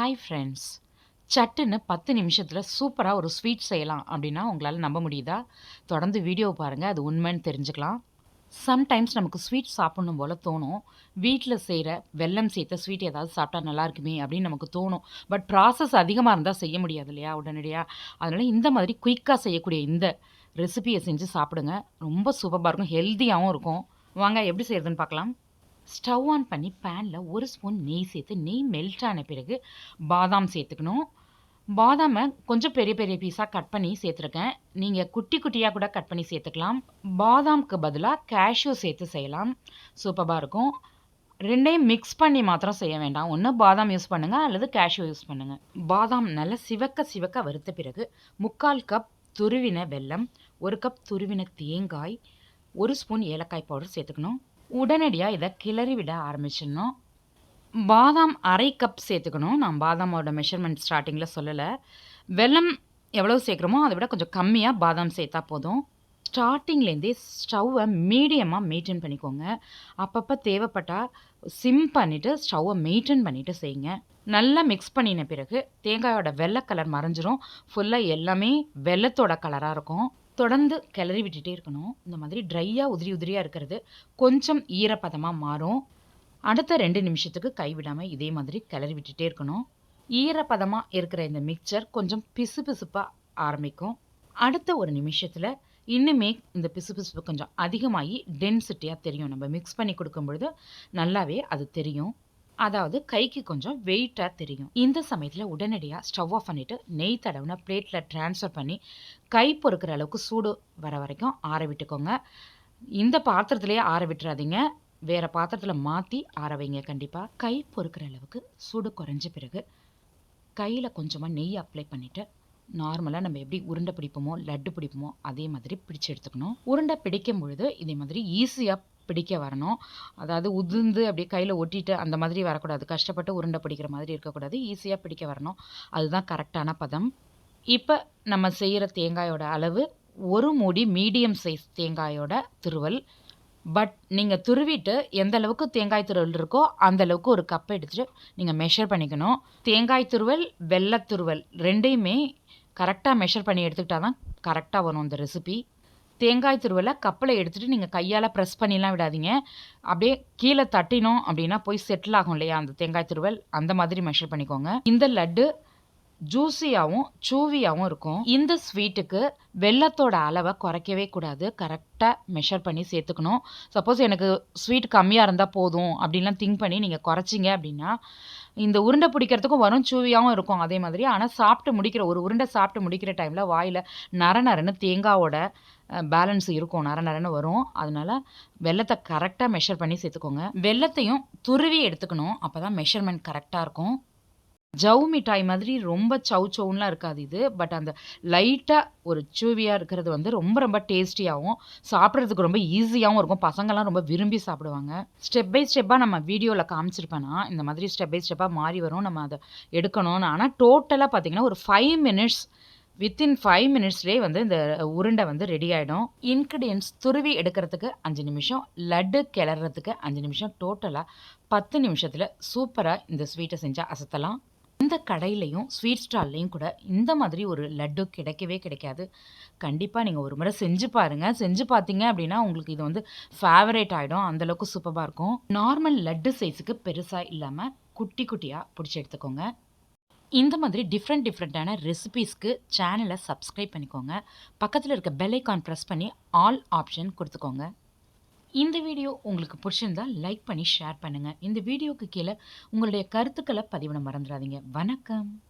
Hi friends சட்டுன்னு பத்து நிமிஷத்தில் சூப்பராக ஒரு ஸ்வீட் செய்யலாம் அப்படின்னா உங்களால் நம்ப முடியுதா? தொடர்ந்து வீடியோ பாருங்கள் அது உண்மைன்னு தெரிஞ்சுக்கலாம். சம்டைம்ஸ் நமக்கு ஸ்வீட் சாப்பிடணும் போல் தோணும். வீட்டில் செய்கிற வெல்லம் சேர்த்த ஸ்வீட் ஏதாவது சாப்பிட்டா நல்லா இருக்குமே அப்படின்னு நமக்கு தோணும். பட் ப்ராசஸ் அதிகமாக இருந்தால் செய்ய முடியாது இல்லையா? உடனடியாக அதனால் இந்த மாதிரி குயிக்காக செய்யக்கூடிய இந்த ரெசிபியை செஞ்சு சாப்பிடுங்க. ரொம்ப சூப்பராக இருக்கும் ஹெல்த்தியாகவும் இருக்கும். வாங்க எப்படி செய்கிறதுன்னு பார்க்கலாம். ஸ்டவ் ஆன் பண்ணி பேனில் ஒரு ஸ்பூன் நெய் சேர்த்து நெய் மெல்ட் ஆன பிறகு பாதாம் சேர்த்துக்கணும். பாதாமை கொஞ்சம் பெரிய பெரிய பீஸாக கட் பண்ணி சேர்த்துருக்கேன். நீங்கள் குட்டி குட்டியாக கூட கட் பண்ணி சேர்த்துக்கலாம். பாதாம்க்கு பதிலாக கேஷ்யூ சேர்த்து செய்யலாம். சூப்பராக இருக்கும். ரெண்டையும் மிக்ஸ் பண்ணி மாத்திரம் செய்ய வேண்டாம். ஒன்று பாதாம் யூஸ் பண்ணுங்கள் அல்லது கேஷ்யூ யூஸ் பண்ணுங்கள் பாதாம் நல்லா சிவக்க சிவக்க வறுத்த பிறகு முக்கால் கப் துருவின வெல்லம் ஒரு கப் துருவின தேங்காய் ஒரு ஸ்பூன் ஏலக்காய் பவுடர் சேர்த்துக்கணும். உடனடியாக இதை கிளறி விட ஆரம்பிச்சிடணும். பாதாம் அரை கப் சேர்த்துக்கணும். நான் பாதாமோட மெஷர்மெண்ட் ஸ்டார்டிங்கில் சொல்லலை. வெல்லம் எவ்வளோ சேர்க்குறோமோ அதை விட கொஞ்சம் கம்மியாக பாதாம் சேர்த்தா போதும். ஸ்டார்டிங்லேருந்தே ஸ்டவ்வை மீடியமாக மெயின்டைன் பண்ணிக்கோங்க. அப்பப்போ தேவைப்பட்டால் சிம் பண்ணிவிட்டு ஸ்டவ்வை மெயின்டைன் பண்ணிவிட்டு செய்யுங்க. நல்லா மிக்ஸ் பண்ணின பிறகு தேங்காயோட வெள்ளை கலர் மறைஞ்சிரும். ஃபுல்லாக எல்லாமே வெள்ளத்தோட கலராக இருக்கும். தொடர்ந்து கிளறி விட்டுட்டே இருக்கணும். இந்த மாதிரி ட்ரையாக உதிரி உதிரியாக இருக்கிறது கொஞ்சம் ஈரப்பதமாக மாறும். அடுத்த ரெண்டு நிமிஷத்துக்கு கைவிடாமல் இதே மாதிரி கிளறி விட்டுட்டே இருக்கணும். ஈரப்பதமாக இருக்கிற இந்த மிக்சர் கொஞ்சம் பிசு பிசுப்பாக ஆரம்பிக்கும். அடுத்த ஒரு நிமிஷத்தில் இன்னுமே இந்த பிசு பிசுப்பு கொஞ்சம் அதிகமாகி டென்சிட்டியாக தெரியும். நம்ம மிக்ஸ் பண்ணி கொடுக்கும் பொழுது நல்லாவே அது தெரியும். அதாவது கைக்கு கொஞ்சம் வெயிட்டாக தெரியும். இந்த சமயத்தில் உடனடியாக ஸ்டவ் ஆஃப் பண்ணிவிட்டு நெய் தடவுன பிளேட்டில் ட்ரான்ஸ்ஃபர் பண்ணி கை பொறுக்கிற அளவுக்கு சூடு வர வரைக்கும் ஆற விட்டுக்கோங்க. இந்த பாத்திரத்துலேயே ஆற விட்டுறாதீங்க. வேறு பாத்திரத்தில் மாற்றி ஆற வைங்க கண்டிப்பாக கை பொறுக்கிற அளவுக்கு சூடு குறைஞ்ச பிறகு கையில் கொஞ்சமாக நெய் அப்ளை பண்ணிவிட்டு நார்மலாக நம்ம எப்படி உருண்டை பிடிப்போமோ லட்டு பிடிப்போமோ அதே மாதிரி பிடிச்சு எடுத்துக்கணும். உருண்டை பிடிக்கும் பொழுது இதே மாதிரி ஈஸியாக பிடிக்க வரணும். அதாவது உதிர்ந்து அப்படியே கையில் ஒட்டிட்டு அந்த மாதிரி வரக்கூடாது. கஷ்டப்பட்டு உருண்டை பிடிக்கிற மாதிரி இருக்கக்கூடாது. ஈஸியாக பிடிக்க வரணும். அதுதான் கரெக்டான பதம். இப்போ நம்ம செய்கிற தேங்காயோட அளவு ஒரு மூடி மீடியம் சைஸ் தேங்காயோட துருவல். பட் நீங்கள் துருவிட்டு எந்த அளவுக்கு தேங்காய் துருவல் இருக்கோ அந்த அளவுக்கு ஒரு கப்பை எடுத்துகிட்டு நீங்கள் மெஷர் பண்ணிக்கணும். தேங்காய் துருவல் வெள்ளத்துருவல் ரெண்டையுமே கரெக்டாக மெஷர் பண்ணி எடுத்துக்கிட்டால் தான் கரெக்டாக வரும் அந்த ரெசிபி தேங்காய் துருவலை கப்பலை எடுத்துகிட்டு நீங்கள் கையால் ப்ரெஸ் பண்ணிலாம் விடாதீங்க. அப்படியே கீழே தட்டினோம் அப்படின்னா போய் செட்டில் ஆகும் இல்லையா அந்த தேங்காய் துருவல்? அந்த மாதிரி மெஷர் பண்ணிக்கோங்க. இந்த லட்டு ஜூஸியாகவும் சூவியாகவும் இருக்கும். இந்த ஸ்வீட்டுக்கு வெள்ளத்தோட அளவை குறைக்கவே கூடாது. கரெக்டாக மெஷர் பண்ணி சேர்த்துக்கணும். சப்போஸ் எனக்கு ஸ்வீட் கம்மியாக இருந்தால் போதும் அப்படின்லாம் திங்க் பண்ணி நீங்கள் குறைச்சிங்க அப்படின்னா இந்த உருண்டை பிடிக்கிறதுக்கும் வரும் சூவியாகவும் இருக்கும் அதே மாதிரி. ஆனால் சாப்பிட்டு முடிக்கிற ஒரு உருண்டை சாப்பிட்டு முடிக்கிற டைமில் வாயில் நர நரன்னு தேங்காவோட பேலன்ஸ் இருக்கும். நர நரன்னு வரும். அதனால் வெள்ளத்தை கரெக்டாக மெஷர் பண்ணி சேர்த்துக்கோங்க. வெள்ளத்தையும் துருவி எடுத்துக்கணும். அப்போ தான் மெஷர்மெண்ட் கரெக்டாக இருக்கும். ஜவு மிட்டாய் மாதிரி ரொம்ப சவு சவுன்லாம் இருக்காது இது. பட் அந்த லைட்டாக ஒரு சூவியாக இருக்கிறது வந்து ரொம்ப ரொம்ப டேஸ்டியாகவும் சாப்பிட்றதுக்கு ரொம்ப ஈஸியாகவும் இருக்கும். பசங்கள்லாம் ரொம்ப விரும்பி சாப்பிடுவாங்க. ஸ்டெப் பை ஸ்டெப்பாக நம்ம வீடியோவில் காமிச்சிருப்பேன்னா இந்த மாதிரி ஸ்டெப் பை ஸ்டெப்பாக மாறி வரும். நம்ம அதை எடுக்கணும்னு. ஆனால் டோட்டலாக பார்த்திங்கன்னா ஒரு ஃபைவ் மினிட்ஸ் வித்தின் ஃபைவ் மினிட்ஸ்லேயே வந்து இந்த உருண்டை வந்து ரெடி ஆகிடும் இன்க்ரீடியன்ஸ் துருவி எடுக்கிறதுக்கு அஞ்சு நிமிஷம் லட்டு கிளறதுக்கு அஞ்சு நிமிஷம். டோட்டலாக பத்து நிமிஷத்தில் சூப்பராக இந்த ஸ்வீட்டை செஞ்சால் அசத்தலாம். இந்த கடையிலையும் ஸ்வீட் ஸ்டால்லையும் கூட இந்த மாதிரி ஒரு லட்டு கிடைக்கவே கிடைக்காது. கண்டிப்பாக நீங்கள் ஒரு முறை செஞ்சு பாருங்கள் செஞ்சு பார்த்தீங்க அப்படின்னா உங்களுக்கு இது வந்து ஃபேவரேட் ஆகிடும் அந்தளவுக்கு சூப்பராக இருக்கும். நார்மல் லட்டு சைஸுக்கு பெருசாக இல்லாமல் குட்டி குட்டியாக பிடிச்சி எடுத்துக்கோங்க. இந்த மாதிரி டிஃப்ரெண்ட் டிஃப்ரெண்ட்டான ரெசிபீஸ்க்கு சேனலை சப்ஸ்கிரைப் பண்ணிக்கோங்க. பக்கத்தில் இருக்க பெல்லைக்கான் ப்ரெஸ் பண்ணி ஆல் ஆப்ஷன் கொடுத்துக்கோங்க. இந்த வீடியோ உங்களுக்கு பிடிச்சிருந்தால் லைக் பண்ணி ஷேர் பண்ணுங்கள் இந்த வீடியோக்கு கீழே உங்களுடைய கருத்துக்களை பதிவிட மறந்துடாதீங்க. வணக்கம்.